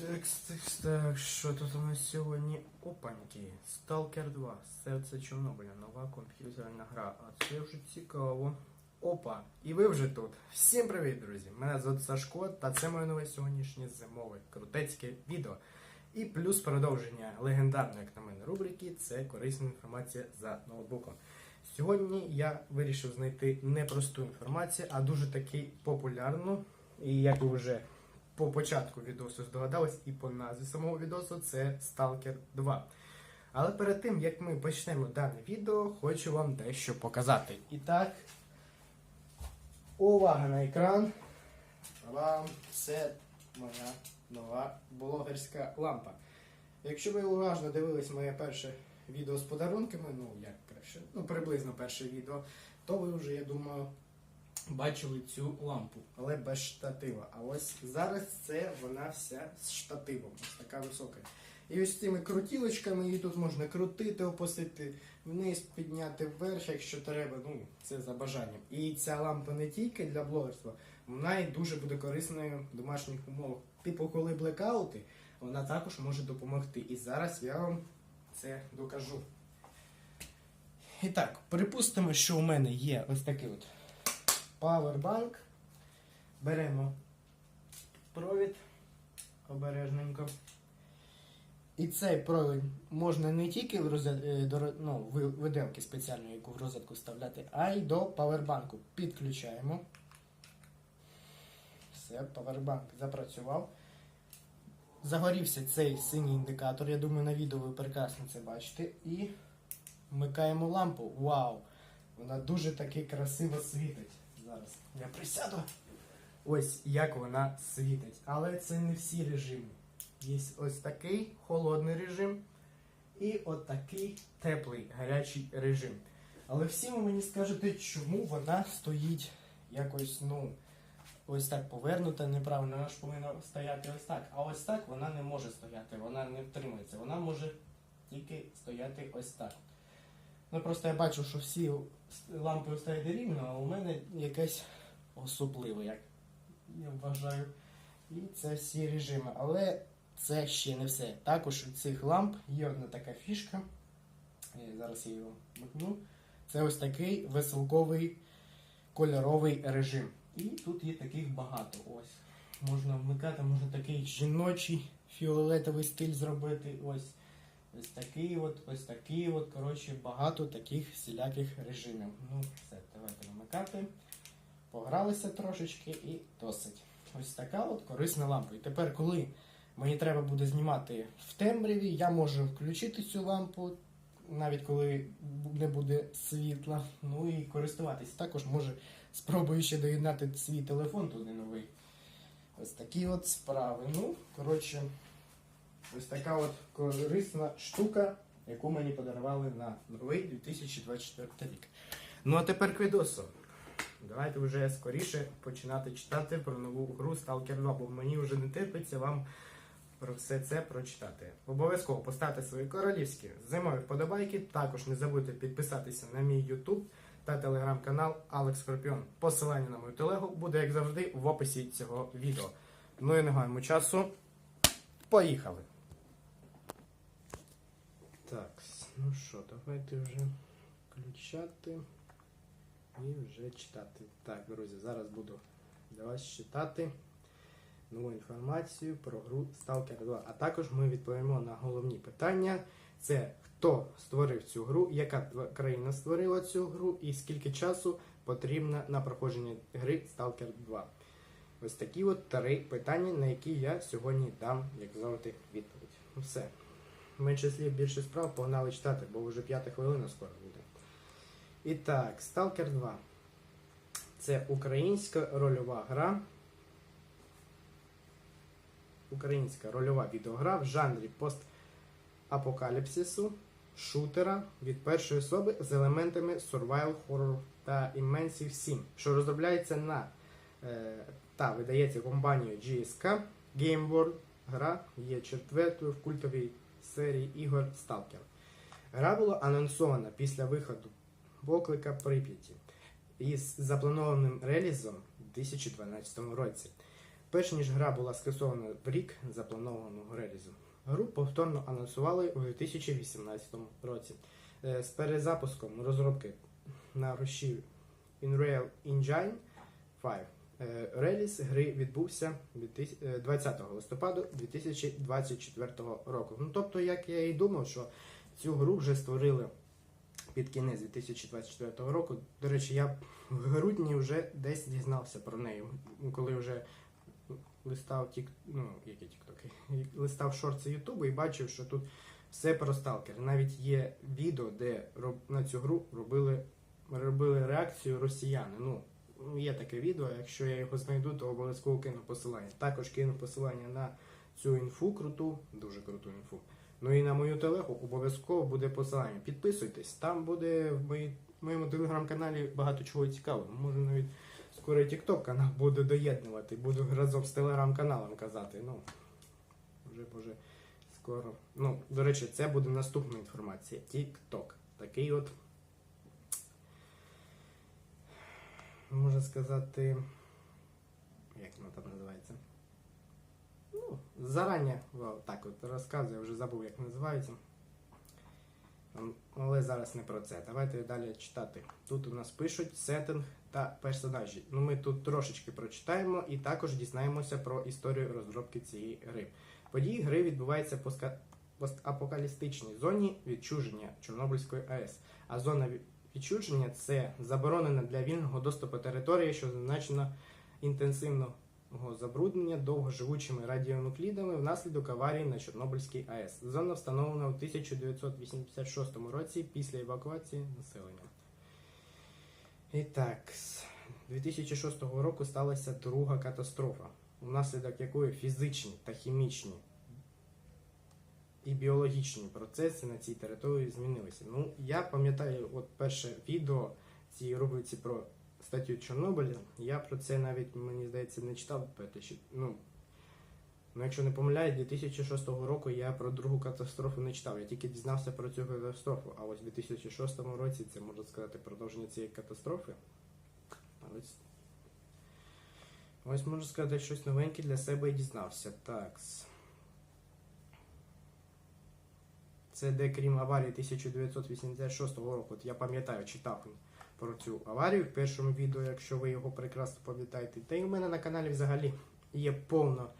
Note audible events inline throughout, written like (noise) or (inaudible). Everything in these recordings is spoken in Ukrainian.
Так, так, так, що тут у нас сьогодні? Опаньки. Stalker 2. Серце Чорнобиля. Нова комп'ютерна гра. А це вже цікаво. Опа! І ви вже тут. Всім привіт, друзі! Мене звати Сашко, та це моє нове сьогоднішнє зимове крутецьке відео. І плюс продовження легендарної, як на мене, рубрики це корисна інформація за ноутбуком. Сьогодні я вирішив знайти не просту інформацію, а дуже таки популярну. І як ви вже по початку відосу здогадались, і по назві самого відосу це Stalker 2. Але перед тим, як ми почнемо дане відео, хочу вам дещо показати. І так, увага на екран. Вам це моя нова блогерська лампа. Якщо ви уважно дивились моє перше відео з подарунками, ну як краще, ну приблизно перше відео, то ви вже, я думаю, бачили цю лампу, але без штатива. А ось зараз це вона вся з штативом, ось така висока. І ось цими крутілочками її тут можна крутити, опустити вниз, підняти вверх, якщо треба. Ну, це за бажанням. І ця лампа не тільки для блогерства, вона і дуже буде корисною в домашніх умовах. Типу, коли блекаути, вона також може допомогти. І зараз я вам це докажу. І так, припустимо, що у мене є ось такий от Powerbank. Беремо провід обережненько. І цей провід можна не тільки в розет, е, ну, виделки спеціальної, яку в розетку вставляти, а й до павербанку. Підключаємо. Все, павербанк запрацював. Загорівся цей синій індикатор. Я думаю, на відео ви прекрасно це бачите. І вмикаємо лампу. Вау! Вона дуже таки красиво світить. Зараз я присяду. Ось як вона світить. Але це не всі режими. Є ось такий холодний режим і от такий теплий гарячий режим. Але всі ви мені скажете, чому вона стоїть якось, ну, ось так повернута, неправильно, вона ж повинна стояти ось так. А ось так вона не може стояти, вона не втримується. Вона може тільки стояти ось так. Ну просто я бачу, що всі лампи стоять рівно, а у мене якесь особливе, як я вважаю. І це всі режими. Але це ще не все. Також у цих ламп є одна така фішка. Е, Зараз я її вмикну. Це ось такий веселковий кольоровий режим. І тут є таких багато. Ось. Можна вмикати, можна такий жіночий фіолетовий стиль зробити. Ось. Ось такий от, ось такий от, коротше, багато таких всіляких режимів. Ну, все, давайте вимикати. Погралися трошечки і досить. Ось така от корисна лампа. І тепер, коли мені треба буде знімати в темряві, я можу включити цю лампу, навіть коли не буде світла. Ну і користуватись. Також може спробую ще доєднати свій телефон туди новий. Ось такі от справи. Ну, коротше. Ось така от корисна штука, яку мені подарували на новий 2024 рік. Ну а тепер к відосу. Давайте вже скоріше починати читати про нову гру Stalker 2, бо мені вже не терпиться вам про все це прочитати. Обов'язково поставте свої королівські зимові вподобайки. Також не забудьте підписатися на мій YouTube та телеграм-канал Алекс Скорпіон. Посилання на мою телегу буде, як завжди, в описі цього відео. Ну і не гаємо часу. Поїхали! Так, ну що, давайте вже включати і вже читати. Так, друзі, зараз буду для вас читати нову інформацію про гру Stalker 2. А також ми відповімо на головні питання. Це хто створив цю гру, яка країна створила цю гру і скільки часу потрібно на проходження гри Stalker 2. Ось такі от три питання, на які я сьогодні дам, як завжди, відповідь. Ну все. Менше слів, більше справ, погнали читати, бо вже п'ята хвилина скоро буде. І так, Stalker 2. Це українська рольова гра. Українська рольова відеогра в жанрі постапокаліпсису, шутера від першої особи з елементами survival horror та Immersive Sim, що розробляється на е, та видається компанією GSK Game World. Гра є четвертою в культовій серії ігор Stalker. Гра була анонсована після виходу Поклика Прип'яті із запланованим релізом у 2012 році. перш ніж гра була скасована в рік запланованого релізу. Гру повторно анонсували у 2018 році Е, з перезапуском розробки на руші Unreal Engine 5. Е, Реліз гри відбувся 20 листопаду 2024 року. Ну, тобто, як я і думав, що цю гру вже створили під кінець 2024 року. До речі, я в грудні вже десь дізнався про неї, коли вже листав тік, ну, які тіктоки, (laughs) листав шорти Ютубу і бачив, що тут все про сталкер. Навіть є відео, де роб, на цю гру робили, робили реакцію росіяни. Ну, є таке відео, якщо я його знайду, то обов'язково кину посилання. Також кину посилання на цю інфу круту, дуже круту інфу. Ну і на мою телегу обов'язково буде посилання. Підписуйтесь, там буде в моєму телеграм-каналі багато чого цікавого. Може навіть скоро TikTok канал буду доєднувати, буду разом з телеграм-каналом казати. Ну, вже може скоро. Ну, до речі, це буде наступна інформація. TikTok. Такий от. Можна сказати. Як воно там називається? Ну, зарані так от розказую, я вже забув, як називається. Але зараз не про це. Давайте далі читати. Тут у нас пишуть сеттинг та персонажі. Ну, ми тут трошечки прочитаємо і також дізнаємося про історію розробки цієї гри. Події гри відбуваються в постапокалістичній зоні відчуження Чорнобильської АЕС. А зона відчуження це заборонена для вільного доступу території, що зазначена інтенсивного забруднення довгоживучими радіонуклідами внаслідок аварії на Чорнобильській АЕС. Зона встановлена у 1986 році після евакуації населення. І так, з 2006 року сталася друга катастрофа, внаслідок якої фізичні та хімічні і біологічні процеси на цій території змінилися. Ну, я пам'ятаю, от перше відео цієї рубриці про статтю Чорнобиля. Я про це навіть, мені здається, не читав. Ну, ну, якщо не помиляюсь, 2006 року я про другу катастрофу не читав. Я тільки дізнався про цю катастрофу. А ось у 2006 році це можна сказати продовження цієї катастрофи. Ось, ось можна сказати, щось новеньке для себе і дізнався. Так. Це де крім аварії 1986 року, от я пам'ятаю, читав про цю аварію в першому відео, якщо ви його прекрасно пам'ятаєте. Та й у мене на каналі взагалі є повно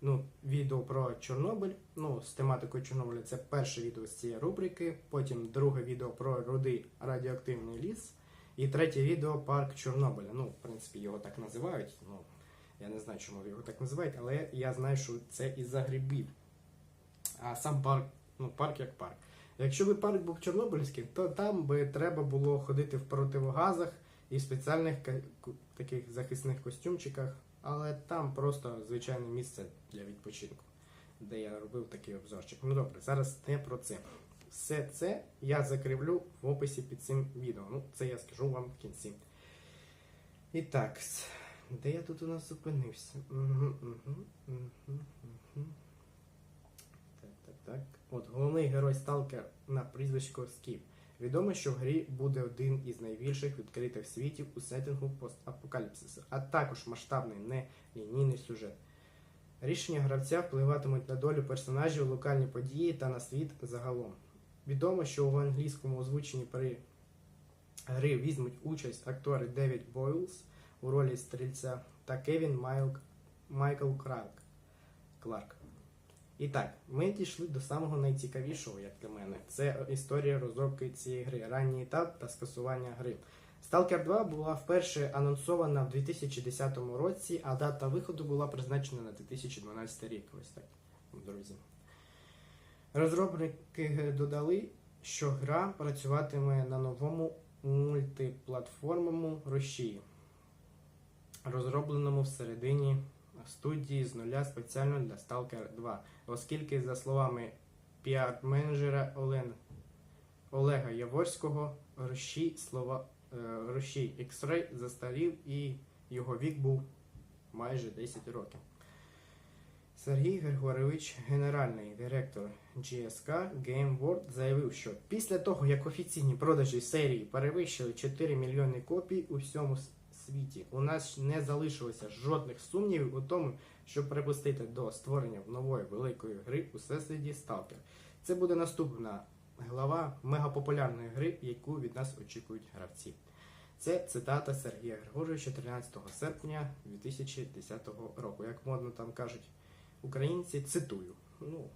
ну, відео про Чорнобиль. Ну, з тематикою Чорнобиля це перше відео з цієї рубрики, потім друге відео про рудий радіоактивний ліс. І третє відео парк Чорнобиля. Ну, в принципі, його так називають. Ну, я не знаю, чому його так називають, але я знаю, що це із-за грибів. А сам парк, ну, парк як парк. Якщо би парк був Чорнобильський, то там би треба було ходити в противогазах і в спеціальних таких захисних костюмчиках, але там просто звичайне місце для відпочинку, де я робив такий обзорчик. Ну добре, зараз не про це. Все це я закріплю в описі під цим відео. Ну, це я скажу вам в кінці. І так, де я тут у нас зупинився? Мгм, мгм, мгм, мгм. Так, так, так. От головний герой Сталкер на прізвисько Скіп. Відомо, що в грі буде один із найбільших відкритих світів у сеттингу постапокаліпсису, а також масштабний нелінійний сюжет. Рішення гравця впливатимуть на долю персонажів, локальні події та на світ загалом. Відомо, що в англійському озвученні при гри візьмуть участь актори Девід Бойлс у ролі стрільця та Кевін Майк... Майкл Крак... Кларк. І так, ми дійшли до самого найцікавішого, як для мене. Це історія розробки цієї гри, ранній етап та скасування гри. Stalker 2 була вперше анонсована в 2010 році, а дата виходу була призначена на 2012 рік. Ось так, друзі. Розробники додали, що гра працюватиме на новому мультиплатформовому рушії, розробленому всередині студії з нуля спеціально для Stalker 2, оскільки, за словами піар-менеджера Олен... Олега Яворського, рушій, слова... е, X-Ray застарів і його вік був майже 10 років. Сергій Григорович, генеральний директор GSK Game World, заявив, що після того, як офіційні продажі серії перевищили 4 мільйони копій у всьому світі. У нас не залишилося жодних сумнівів у тому, щоб припустити до створення нової великої гри у всесвіті Stalker. Це буде наступна глава мегапопулярної гри, яку від нас очікують гравці. Це цитата Сергія Григоровича 13 серпня 2010 року. Як модно там кажуть українці, цитую. Ну,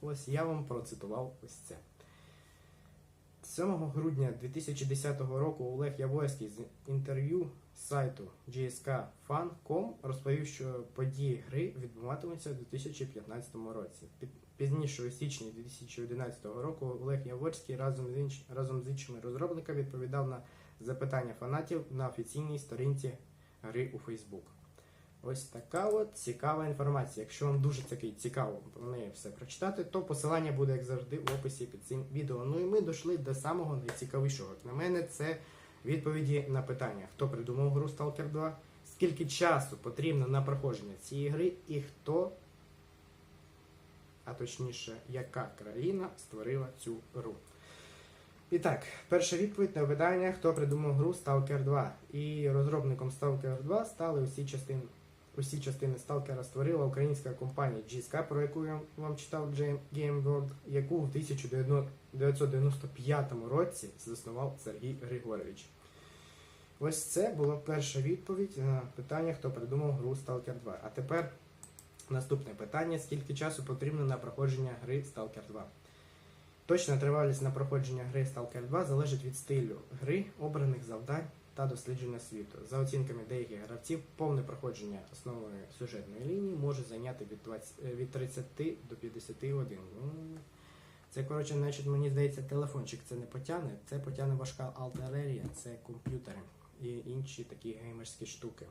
ось я вам процитував ось це. 7 грудня 2010 року Олег Яворський з інтерв'ю сайту gskfan.com розповів, що події гри відбуватимуться у 2015 році. Пізніше у січні 2011 року Олег Яворський разом з, інш... разом з іншими розробниками відповідав на запитання фанатів на офіційній сторінці гри у Facebook. Ось така от цікава інформація. Якщо вам дуже таки цікаво про неї все прочитати, то посилання буде, як завжди, в описі під цим відео. Ну і ми дійшли до самого найцікавішого. Як на мене, це відповіді на питання, хто придумав гру Stalker 2, скільки часу потрібно на проходження цієї гри, і хто, а точніше, яка країна створила цю гру. І так, перша відповідь на питання, хто придумав гру Stalker 2. І розробником Stalker 2 стали усі частини. Усі частини Stalker створила українська компанія GSK, про яку я вам читав Game World, яку в 1995 році заснував Сергій Григорович. Ось це була перша відповідь на питання, хто придумав гру Stalker 2. А тепер наступне питання: скільки часу потрібно на проходження гри Stalker 2? Точна тривалість на проходження гри Stalker 2 залежить від стилю гри, обраних завдань та дослідження світу. За оцінками деяких гравців, повне проходження основної сюжетної лінії може зайняти від, 20, е, від 30 до 50 годин. Ну, Це, коротше, значить, мені здається, телефончик це не потягне, це потягне важка артилерія, це комп'ютери і інші такі геймерські штуки.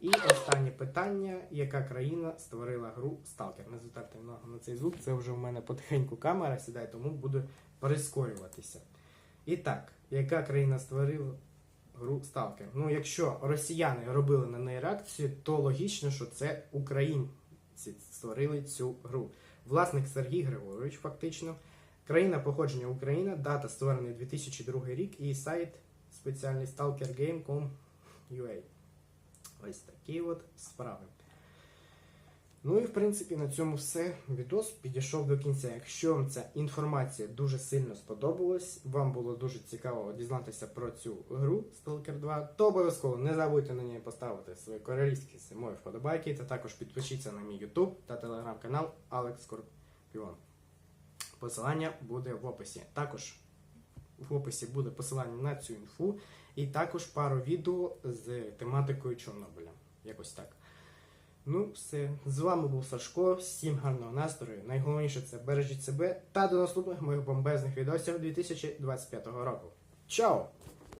І останнє питання: яка країна створила гру Stalker? Не звертайте увагу на цей звук, це вже в мене потихеньку камера сідає, тому буде прискорюватися. І так, яка країна створила гру Сталкер. Ну, якщо росіяни робили на неї реакцію, то логічно, що це українці створили цю гру. Власник Сергій Григорович, фактично. Країна походження Україна, дата створена 2002 рік і сайт спеціальний stalkergame.com.ua. Ось такі от справи. Ну і в принципі на цьому все. Відос підійшов до кінця. Якщо вам ця інформація дуже сильно сподобалась, вам було дуже цікаво дізнатися про цю гру Stalker 2, то обов'язково не забудьте на неї поставити свої королівські зимові вподобайки та також підпишіться на мій YouTube та телеграм-канал Алекс Скорпіон. Посилання буде в описі. Також в описі буде посилання на цю інфу і також пару відео з тематикою Чорнобиля. Якось так. Ну, все. З вами був Сашко. Всім гарного настрою. Найголовніше це бережіть себе та до наступних моїх бомбезних відосів 2025 року. Чао!